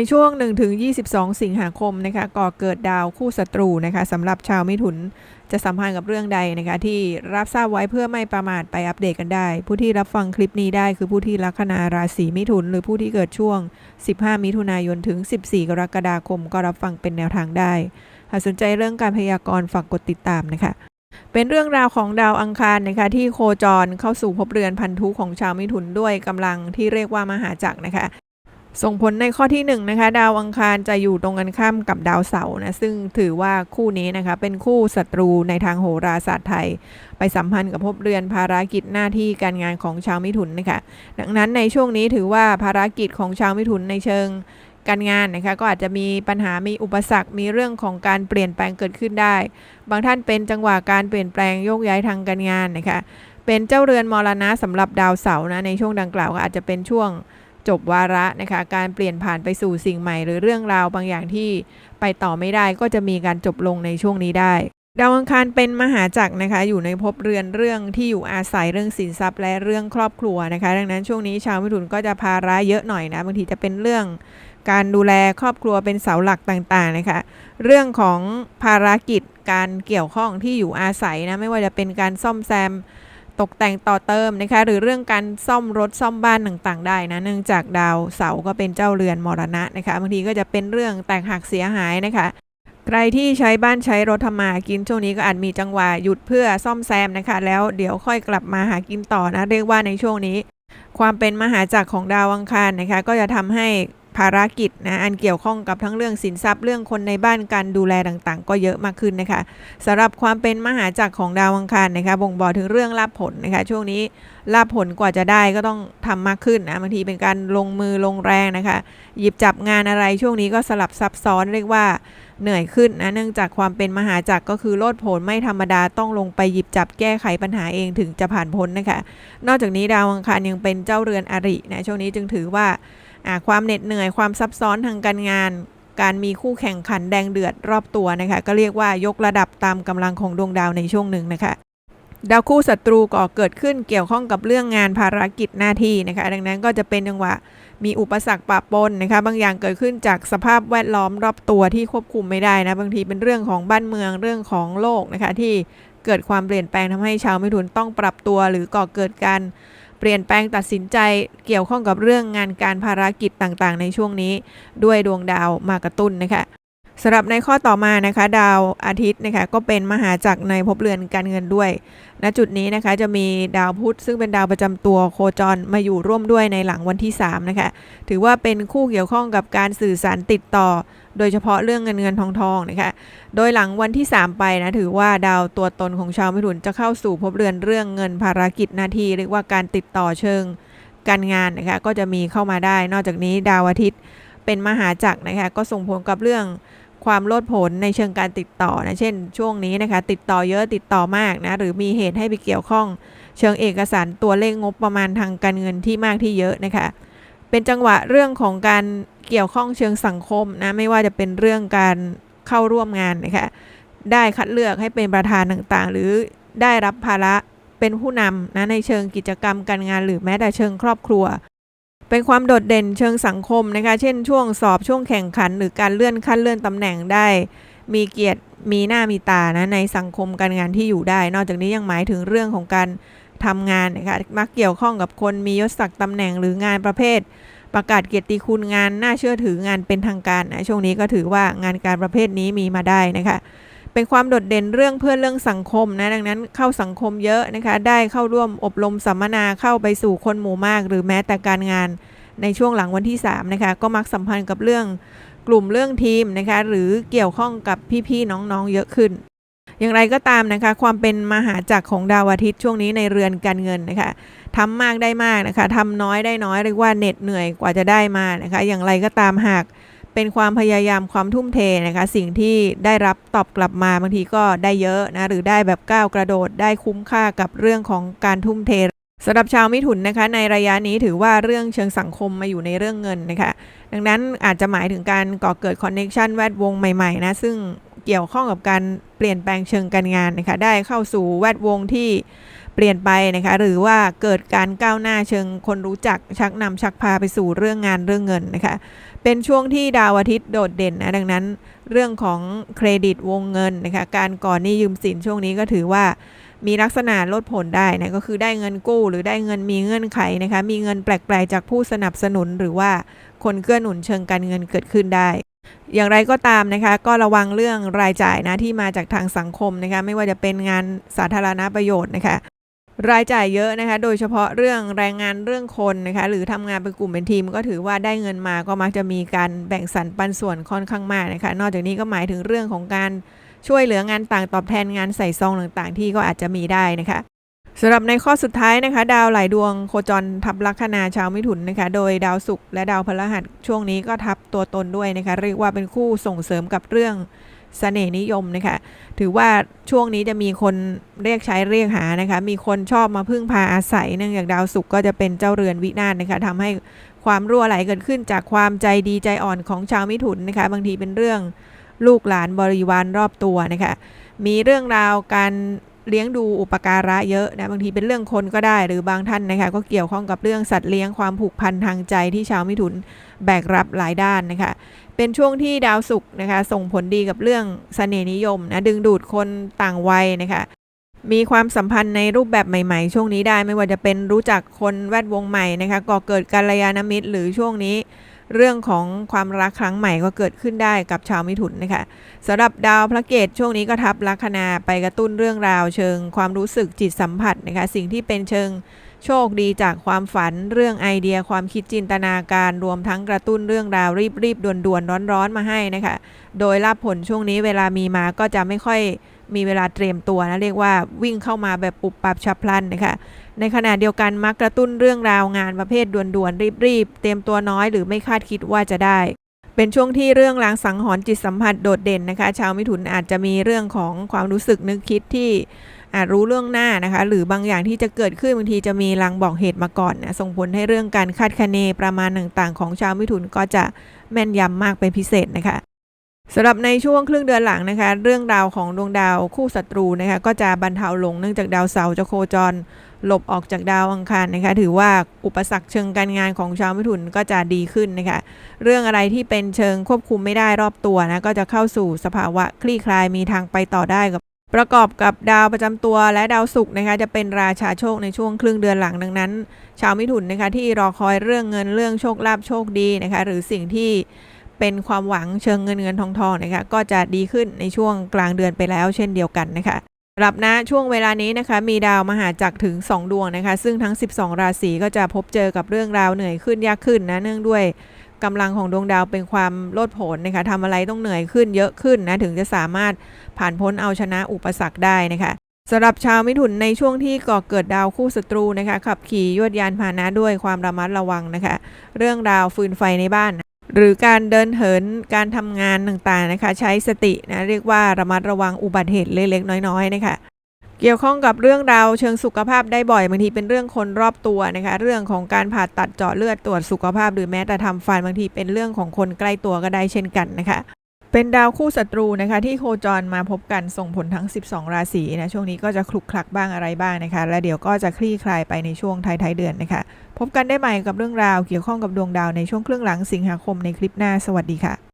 ในช่วง 1-22 สิงหาคมนะคะก่อเกิดดาวคู่ศัตรูนะคะสำหรับชาวมิถุนจะสัมพันธ์กับเรื่องใดนะคะที่รับทราบไว้เพื่อไม่ประมาทไปอัปเดตกันได้ ผู้ที่รับฟังคลิปนี้ได้คือผู้ที่ลัคนาราศีมิถุน หรือผู้ที่เกิดช่วง 15 มิถุนายนถึง 14 กรกฎาคม ก็รับฟังเป็นแนวทางได้ หากสนใจเรื่องการพยากรณ์ฝากกดติดตามนะคะเป็นเรื่องราวของดาวอังคารนะคะที่โคจรเข้าสู่ภพเรือนพันธุของชาวมิถุนด้วยกำลังที่เรียกว่ามหาจักรนะคะ ส่งผลในข้อที่1นงนะคะดาวอังคารจะอยู่ตรงกันข้ามกับดาวเสาร์นะซึ่งถือว่าคู่นี้นะคะเป็นคู่ศัตรูในทางโหราศาสตร์ไทย ไปสัมพันธ์กับภพเรือนภารกิจหน้าที่การงานของชาวมิถุนนะคะดังนั้นในช่วงนี้ถือว่าภารกิจของชาวมิถุนในเชิงการงานนะคะก็อาจจะมีปัญหามีอุปสรรค มีเรื่องของการเปลี่ยนแปลงเกิดขึ้นได้ บางท่านเป็นจังหวะการเปลี่ยนแปลงโยกย้ายทางการงานนะคะเป็นเจ้าเรือนมรณะสำหรับดาวเสาร์นะในช่วงดังกล่าวก็อาจจะเป็นช่วง จบวาระนะคะการเปลี่ยนผ่านไปสู่สิ่งใหม่ หรือเรื่องราวบางอย่างที่ไปต่อไม่ได้ก็จะมีการจบลงในช่วงนี้ได้ดาวอังคารเป็นมหาจักรนะคะ อยู่ในภพเรือนเรื่องที่อยู่อาศัยเรื่องสินทรัพย์และเรื่องครอบครัวนะคะ ดังนั้นช่วงนี้ชาวมิถุนก็จะภาระเยอะหน่อยนะบางทีจะเป็นเรื่องการดูแลครอบครัวเป็นเสาหลักต่างๆนะคะ เรื่องของภารกิจการเกี่ยวข้องที่อยู่อาศัยนะไม่ว่าจะเป็นการซ่อมแซม ตกแต่งต่อเติมนะคะ หรือเรื่องการซ่อมรถซ่อมบ้านต่างๆ ได้นะเนื่องจากดาวเสาก็เป็นเจ้าเรือนมรณะนะคะบางทีก็จะเป็นเรื่องแตกหักเสียหายนะคะ ใครที่ใช้บ้านใช้รถทำมาหากินช่วงนี้ก็อาจมีจังหวะหยุดเพื่อซ่อมแซมนะคะ แล้วเดี๋ยวค่อยกลับมาหากินต่อนะ เรียกว่าในช่วงนี้ ความเป็นมหาจักรของดาวอังคารนะคะ ก็จะทำให้ ภารกิจนะอันเกี่ยวข้องกับทั้งเรื่องสินทรัพย์เรื่องคนในบ้านการดูแลต่างๆ ก็เยอะมากขึ้นนะคะสำหรับความเป็นมหาจักรของดาวอังคารนะคะบ่งบอกถึงเรื่องลาภผลนะคะช่วงนี้ลาภผลกว่าจะได้ก็ต้องทำมากขึ้นนะบางทีเป็นการลงมือลงแรงนะคะ หยิบจับงานอะไรช่วงนี้ก็สลับซับซ้อนเรียกว่าเหนื่อยขึ้นนะเนื่องจากความเป็นมหาจักรก็คือโลดโผนไม่ธรรมดาต้องลงไปหยิบจับแก้ไขปัญหาเองถึงจะผ่านพ้นนะคะ นอกจากนี้ดาวอังคารยังเป็นเจ้าเรือนอรินะช่วงนี้จึงถือว่า ความเหน็ดเหนื่อยความซับซ้อนทางการงาน การมีคู่แข่งขันแดงเดือดรอบตัวนะคะก็เรียกว่ายกระดับตามกำลังของดวงดาวในช่วงหนึ่งนะคะดาวคู่ศัตรูก่อเกิดขึ้นเกี่ยวข้องกับเรื่องงานภารกิจหน้าที่นะคะ ดังนั้นก็จะเป็นจังหวะมีอุปสรรคปะปนนะคะ บางอย่างเกิดขึ้นจากสภาพแวดล้อมรอบตัวที่ควบคุมไม่ได้นะ บางทีเป็นเรื่องของบ้านเมืองเรื่องของโลกนะคะ ที่เกิดความเปลี่ยนแปลงทำให้ชาวมิถุนต้องปรับตัวหรือก่อเกิดการ เปลี่ยนแปลงตัดสินใจเกี่ยวข้องกับเรื่องงานการภารกิจต่างๆ ในช่วงนี้ ด้วยดวงดาวมากระตุ้นนะคะ สำหรับในข้อต่อมานะคะ ดาวอาทิตย์นะคะก็เป็นมหาจักรในภพเรือนการเงินด้วย ณจุดนี้นะคะจะมีดาวพุธซึ่งเป็นดาวประจำตัวโคจรมาอยู่ร่วมด้วยในหลังวันที่3นะคะถือว่าเป็นคู่เกี่ยวข้องกับการสื่อสารติดต่อ โดยเฉพาะเรื่องเงินเงินทองทองนะคะโดยหลังวันที่ 3 ไปนะถือว่าดาวตัวตนของชาวมิถุนจะเข้าสู่ภพเรือนเรื่องเงินภารกิจหน้าที่เรียกว่าการติดต่อเชิงการงานนะคะก็จะมีเข้ามาได้ นอกจากนี้ดาวอาทิตย์เป็นมหาจักรนะคะก็ส่งผลกับเรื่อง ความโลดผลในเชิงการติดต่อนะ เช่น ช่วงนี้นะคะ ติดต่อเยอะติดต่อมากนะ หรือมีเหตุให้ไปเกี่ยวข้อง เชิงเอกสารตัวเลขงบประมาณทางการเงินที่มากที่เยอะนะคะ เป็นจังหวะเรื่องของการเกี่ยวข้องเชิงสังคมนะ ไม่ว่าจะเป็นเรื่องการเข้าร่วมงานนะคะ ได้คัดเลือกให้เป็นประธานต่างๆ หรือได้รับภาระเป็นผู้นำนะในเชิงกิจกรรมการงานหรือแม้แต่เชิงครอบครัว เป็นความโดดเด่นเชิงสังคมนะคะ เช่นช่วงสอบช่วงแข่งขัน หรือการเลื่อนขั้นเลื่อนตำแหน่งได้ มีเกียรติมีหน้ามีตานะในสังคมการงานที่อยู่ได้ นอกจากนี้ยังหมายถึงเรื่องของการทำงานนะคะมักเกี่ยวข้องกับคนมียศศักดิ์ตำแหน่งหรืองานประเภท ประกาศเกียรติคุณงานน่าเชื่อถืองานเป็นทางการนะช่วงนี้ก็ถือว่างานการประเภทนี้มีมาได้นะคะ เป็นความโดดเด่นเรื่องเพื่อเรื่องสังคมนะดังนั้นเข้าสังคมเยอะนะคะ ได้เข้าร่วมอบรมสัมมนาเข้าไปสู่คนหมู่มาก หรือแม้แต่การงานในช่วงหลังวันที่ 3 นะคะ ก็มักสัมพันธ์กับเรื่องกลุ่มเรื่องทีมนะคะ หรือเกี่ยวข้องกับพี่ๆน้องๆเยอะขึ้น อย่างไรก็ตามนะคะ ความเป็นมหาจักรของดาวอาทิตย์ช่วงนี้ในเรือนการเงินนะคะทำมากได้มากนะคะทำน้อยได้น้อยเรียกว่าเหน็ดเหนื่อยกว่าจะได้มานะคะ อย่างไรก็ตามหาก เป็นความพยายามความทุ่มเทนะคะ สิ่งที่ได้รับตอบกลับมาบางทีก็ได้เยอะนะหรือได้แบบก้าวกระโดดได้คุ้มค่ากับเรื่องของการทุ่มเทสำหรับชาวมิถุนนะคะ ในระยะนี้ถือว่าเรื่องเชิงสังคมมาอยู่ในเรื่องเงินนะคะ ดังนั้นอาจจะหมายถึงการก่อเกิดคอนเน็ชันแวดวงใหม่ๆนะซึ่งเกี่ยวข้องกับการเปลี่ยนแปลงเชิงการงานนะคะ ได้เข้าสู่แวดวงที่ เปลี่ยนไปนะคะหรือว่าเกิดการก้าวหน้าเชิงคนรู้จักชักนำชักพาไปสู่เรื่องงานเรื่องเงินนะคะเป็นช่วงที่ดาวอาทิตย์โดดเด่นนะดังนั้น เรื่องของเครดิตวงเงินนะคะการก่อนหนี้ยืมสินช่วงนี้ก็ถือว่ามีลักษณะลดผลได้นะก็คือได้เงินกู้หรือได้เงินมีเงื่อนไขนะคะมีเงินแปลกๆจากผู้สนับสนุนหรือว่าคนเกื้อหนุนเชิงการเงินเกิดขึ้นได้ อย่างไรก็ตามนะคะ ก็ระวังเรื่องรายจ่ายนะที่มาจากทางสังคมนะคะไม่ว่าจะเป็นงานสาธารณประโยชน์นะคะ รายจ่ายเยอะนะคะ โดยเฉพาะเรื่องแรงงานเรื่องคนนะคะ หรือทำงานเป็นกลุ่มเป็นทีมก็ถือว่าได้เงินมาก็มักจะมีการแบ่งสรรปันส่วนค่อนข้างมากนะคะ นอกจากนี้ก็หมายถึงเรื่องของการช่วยเหลืองานต่างตอบแทนงานใส่ซองต่างๆ ที่ก็อาจจะมีได้นะคะสำหรับในข้อสุดท้ายนะคะ ดาวหลายดวงโคจรทับลัคนาชาวมิถุนนะคะ โดยดาวศุกร์และดาวพฤหัสช่วงนี้ก็ทับตัวตนด้วยนะคะ เรียกว่าเป็นคู่ส่งเสริมกับเรื่อง เสน่ห์นิยมนะคะถือว่าช่วงนี้จะมีคนเรียกใช้เรียกหานะคะมีคนชอบมาพึ่งพาอาศัยเนื่องจากดาวศุกร์ก็จะเป็นเจ้าเรือนวินาศนะคะทำให้ความรั่วไหลเกิดขึ้นจากความใจดีใจอ่อนของชาวมิถุนนะคะบางทีเป็นเรื่องลูกหลานบริวารรอบตัวนะคะมีเรื่องราวการ เลี้ยงดูอุปการะเยอะนะบางทีเป็นเรื่องคนก็ได้ หรือบางท่านนะคะก็เกี่ยวข้องกับเรื่องสัตว์เลี้ยงความผูกพันทางใจที่ชาวมิถุนแบกรับหลายด้านนะคะเป็นช่วงที่ดาวศุกร์นะคะส่งผลดีกับเรื่องเสน่ห์นิยมนะดึงดูดคนต่างวัยนะคะมีความสัมพันธ์ในรูปแบบใหม่ๆ ช่วงนี้ได้ไม่ว่าจะเป็นรู้จักคนแวดวงใหม่นะคะก่อเกิดกัลยาณมิตรหรือช่วงนี้ เรื่องของความรักครั้งใหม่ก็เกิดขึ้นได้กับชาวมิถุนนะคะสำหรับดาวพระเกตช่วงนี้ก็ทับลัคนาไปกระตุ้นเรื่องราว เชิงความรู้สึกจิตสัมผัสนะคะสิ่งที่เป็นเชิงโชคดีจากความฝันเรื่องไอเดียความคิดจินตนาการรวมทั้งกระตุ้นเรื่องราวรีบรีบด่วนด่วนร้อนร้อนๆมาให้นะคะ โดยรับผลช่วงนี้เวลามีมาก็จะไม่ค่อย มีเวลาเตรียมตัวนะเรียกว่าวิ่งเข้ามาแบบปุบปับฉับพลันนะคะในขณะเดียวกันมักกระตุ้นเรื่องราวงานประเภทด่วนๆรีบๆเตรียมตัวน้อยหรือไม่คาดคิดว่าจะได้ เป็นช่วงที่เรื่องรางสังหรณ์จิตสัมผัสโดดเด่นนะคะ ชาวมิถุนอาจจะมีเรื่องของความรู้สึกนึกคิดที่อาจรู้เรื่องหน้านะคะ หรือบางอย่างที่จะเกิดขึ้นบางทีจะมีลางบอกเหตุมาก่อนนะส่งผลให้เรื่องการคาดคะเนประมาณต่างๆ ของชาวมิถุนก็จะแม่นยำมากเป็นพิเศษนะคะ สำหรับในช่วงครึ่งเดือนหลังนะคะ เรื่องราวของดวงดาวคู่ศัตรูนะคะก็จะบรรเทาลงเนื่องจากดาวเสาร์จะโคจร หลบออกจากดาวอังคารนะคะ ถือว่าอุปสรรคเชิงการงานของชาวมิถุนก็จะดีขึ้นนะคะ เรื่องอะไรที่เป็นเชิงควบคุมไม่ได้รอบตัวนะก็จะเข้าสู่สภาวะคลี่คลายมีทางไปต่อได้กับประกอบกับดาวประจำตัวและดาวศุกร์นะคะจะเป็นราชาโชคในช่วงครึ่งเดือนหลังดังนั้น ชาวมิถุนนะคะที่รอคอยเรื่องเงินเรื่องโชคลาภโชคดีนะคะหรือสิ่งที่ เป็นความหวังเชิงเงินเงินทองทองนะคะก็จะดีขึ้นในช่วงกลางเดือนไปแล้วเช่นเดียวกันนะคะสำหรับณช่วงเวลานี้นะคะมีดาวมหาจักรถึง 2 ดวงนะคะ ซึ่งทั้ง 12 ราศีก็จะพบเจอกับเรื่องราวเหนื่อยขึ้นยากขึ้นนะเนื่องด้วยกำลังของดวงดาวเป็นความโลดโผนนะคะทำอะไรต้องเหนื่อยขึ้นเยอะขึ้นนะถึงจะสามารถผ่านพ้นเอาชนะอุปสรรคได้นะคะสำหรับชาวมิถุนในช่วงที่ก่อเกิดดาวคู่ศัตรูนะคะขับขี่ยวดยานพาหนะด้วยความระมัดระวังนะคะ เรื่องราวฟืนไฟในบ้าน หรือการเดินเหินการทำงานต่างๆนะคะ ใช้สตินะเรียกว่าระมัดระวังอุบัติเหตุเล็กๆ น้อยๆนะคะเกี่ยวข้องกับเรื่องราวเชิงสุขภาพได้บ่อยบางทีเป็นเรื่องคนรอบตัวนะคะ เรื่องของการผ่าตัดเจาะเลือดตรวจสุขภาพ หรือแม้แต่ทำฟันบางทีเป็นเรื่องของคนใกล้ตัวก็ได้เช่นกันนะคะ เป็นดาวคู่ศัตรูนะคะที่โคจรมาพบกันส่งผลทั้ง 12 ราศีนะช่วงนี้ก็จะคลุกคลักบ้างอะไรบ้างนะคะ และเดี๋ยวก็จะคลี่คลายไปในช่วงท้ายๆเดือนนะคะ พบกันได้ใหม่กับเรื่องราวเกี่ยวข้องกับดวงดาวในช่วงครึ่งหลังสิงหาคมในคลิปหน้าสวัสดีค่ะ